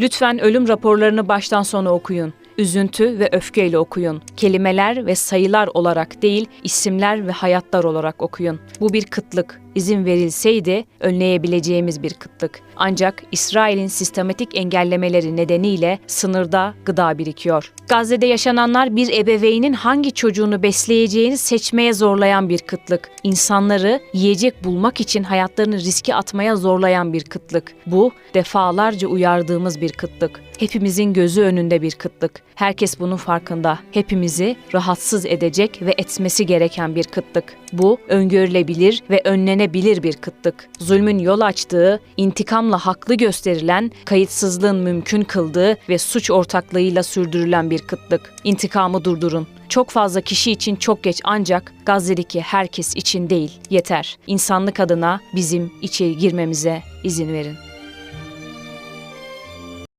Lütfen ölüm raporlarını baştan sona okuyun. Üzüntü ve öfkeyle okuyun. Kelimeler ve sayılar olarak değil, isimler ve hayatlar olarak okuyun. Bu bir kıtlık. İzin verilseydi önleyebileceğimiz bir kıtlık. Ancak İsrail'in sistematik engellemeleri nedeniyle sınırda gıda birikiyor. Gazze'de yaşananlar bir ebeveynin hangi çocuğunu besleyeceğini seçmeye zorlayan bir kıtlık. İnsanları yiyecek bulmak için hayatlarını riske atmaya zorlayan bir kıtlık. Bu defalarca uyardığımız bir kıtlık. Hepimizin gözü önünde bir kıtlık. Herkes bunun farkında. Hepimizi rahatsız edecek ve etmesi gereken bir kıtlık. Bu öngörülebilir ve önlenebilir bir kıtlık. Zulmün yol açtığı, intikamla haklı gösterilen, kayıtsızlığın mümkün kıldığı ve suç ortaklığıyla sürdürülen bir kıtlık. İntikamı durdurun. Çok fazla kişi için çok geç ancak Gazze'deki herkes için değil. Yeter. İnsanlık adına bizim içeri girmemize izin verin.